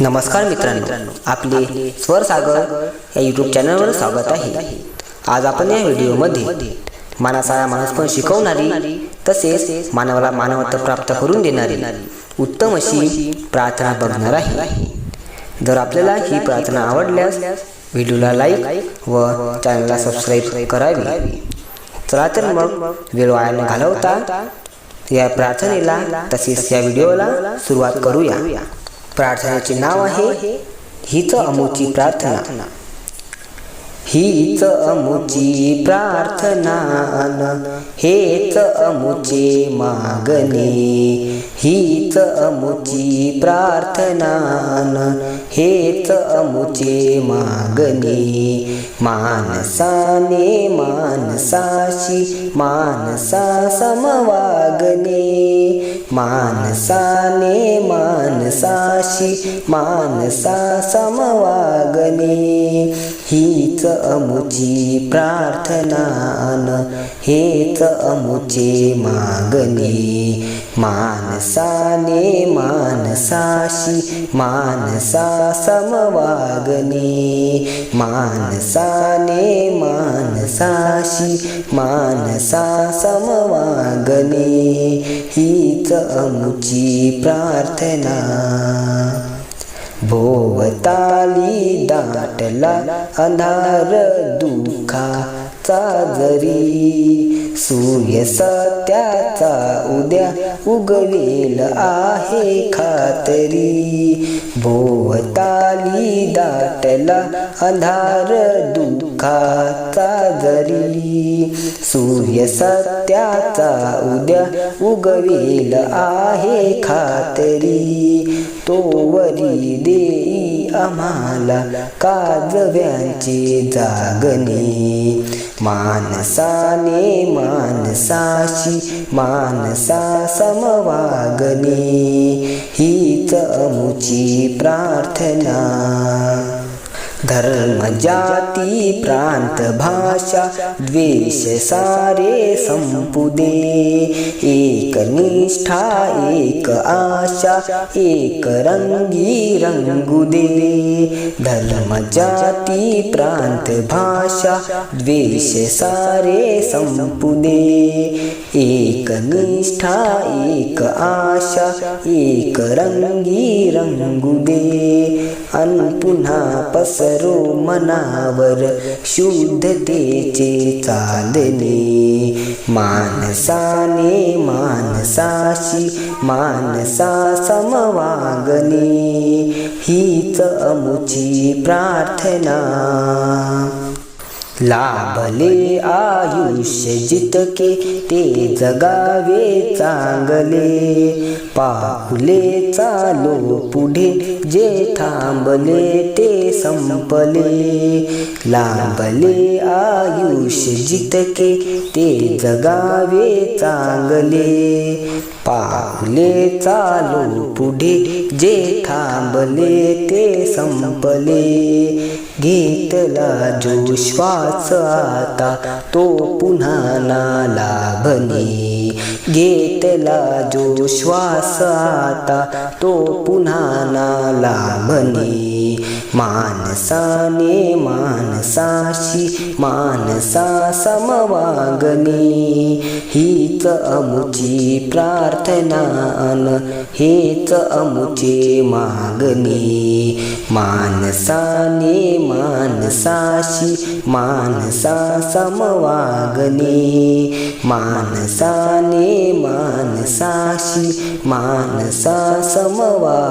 नमस्कार मित्रांनो आपले स्वर सागर या यूट्यूब चॅनलवर स्वागत आहे. आज आपण या व्हिडिओमध्ये मनासारा माणस पण शिकवणारी तसेच मानवाला मानवत्व प्राप्त करून देणारी उत्तम अशी प्रार्थना बघणार आहे. जर आपल्याला ही प्रार्थना आवडल्यास व्हिडिओला लाईक व चॅनलला सबस्क्राईब करावी. चला तर मग वेळ वाया घालवता या प्रार्थनेला तसेच या व्हिडिओला सुरुवात करूया. प्रार्थनेचे नाव आहे हीच अमुची प्रार्थना. हीच अमुची प्रार्थना हेच अमुचे मागणे. हीच अमुची प्रार्थना हेच अमुचे मागणे. मानसाने मानसाशी मानसा समवागणे. मानसाने मानसाशी मानसा समवागणे हीच अमुची प्रार्थना न हेच अमुचे मागणे. मानसाने मानसाशी मानसा समवागणे. मानसाने मानसाशी मानसा समवागणे. हीच अमुची प्रार्थना. भोवताली दाटला अंधार दुःखाचा जरी सूर्य सत्याचा उद्या उगवेल आहे खातरी. भोवताली दाटला अंधार दुःखाचा जरी सूर्य सत्याचा उद्या उगवेल आहे खातरी. तो वरी देई आम्हाला काजव्यांची जागणे मानसाने मानसाशी मानसा समवागणी हीच अमुची प्रार्थना. धर्म जाती प्रांत भाषा द्वेष सारे संपुदे एक निष्ठा एक आशा एक रंगी रंगुदे धर्म जाती प्रांत भाषा द्वेष सारे संपुदे एक निष्ठा एक आशा एक रंगी रंगुदे अन पुन्हा पसर मनावर शुद्धतेचे चालणे मानसाने मानसाशी मानसा समवागणे हीच अमुची प्रार्थना. लाभले आयुष्य जितके ते जगावे चांगले. पाहुले चालो पुढे जे थांबले ते संपले. लाभले आयुष्य जितके ते जगावे चांगले. पाहुले चालू पुढे जे थांबले ते संपले. घेतला जो श्वास आता तो पुन्हा ना लाभले घेतला जो श्वास आता तो पुन्हा ना लाभले मानसाने मानसाशी मानसा समवागणे. हीच अमुची प्रा प्रार्थनान हेच अमुचे मागणी. मानसाने मानसाशी मानसा समवागणे. मानसाने मानसाशी मानसा समवागणे.